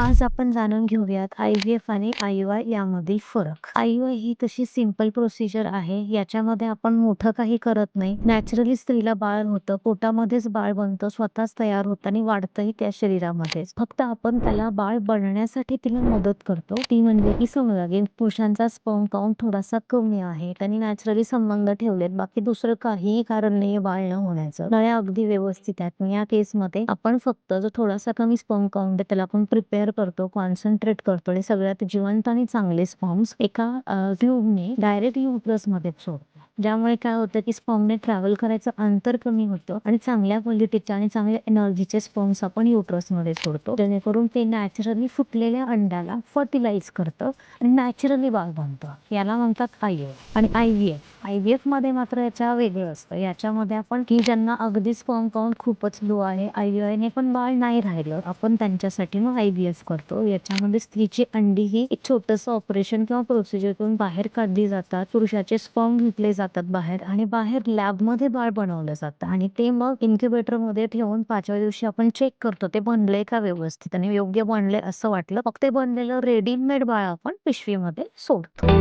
आज आपण जाणून घेऊयात आय-व्ही-एफ आणि आय-यू-आय यामधील फरक. आय-यू-आय ही तशी सिंपल प्रोसिजर आहे. याच्यामध्ये आपण मोठं काही करत नाही. नॅचरली स्त्रीला बाळ होतं, पोटामध्येच बाळ बनतं, स्वतःच तयार होतं आणि वाढतंही त्या शरीरामध्येच. फक्त आपण त्याला बाळ बनण्यासाठी तिला मदत करतो. ती म्हणजे की समजागी पुरुषांचा स्पर्म काउंट थोडासा कमी आहे, त्यांनी नॅचरली संबंध ठेवलेत, बाकी दुसरं काहीही कारण नाही बाळ न होण्याचं. नळ्या अगदी व्यवस्थित आहेत. या केसमध्ये आपण फक्त जो थोडासा कमी स्पर्म काउंट आहे त्याला आपण प्रिपेअर करतो, कॉन्सन्ट्रेट करतो आणि सगळ्यात जिवंत आणि चांगले स्पॉम्स एका ट्यूबने डायरेक्ट युटरसमध्ये सोडतो. ज्यामुळे काय होतं की स्पॉमने ट्रॅव्हल करायचं अंतर कमी होतं आणि चांगल्या क्वालिटीचे आणि चांगल्या एनर्जीचे स्पॉम्स आपण युटरसमध्ये सोडतो. जेणेकरून ते नॅचरली फुटलेल्या अंड्याला फर्टिलाइज करतं आणि नॅचरली बाळ बनतं. याला म्हणतात आय आणि आय आणि आय-व्ही-एफ. एफमध्ये मात्र याच्या वेगळं असतं. याच्यामध्ये आपण की ज्यांना अगदी स्पर्म काउंट खूपच लो आहे, आय-यू-आयने पण बाळ नाही राहिलं, आपण त्यांच्यासाठी मग आय-व्ही-एफ करतो. याच्यामध्ये स्त्रीची अंडी ही एक छोटंसं ऑपरेशन किंवा प्रोसिजरतून बाहेर काढली जातात. पुरुषाचे स्पर्म घेतले जातात बाहेर आणि बाहेर लॅबमध्ये बाळ बनवलं जातं आणि ते मग इन्क्युबेटरमध्ये ठेवून पाचव्या दिवशी आपण चेक करतो ते बनलंय का व्यवस्थित आणि योग्य बनलंय असं वाटलं फक्त ते बनलेलं रेडीमेड बाळ आपण पिशवीमध्ये सोडतो.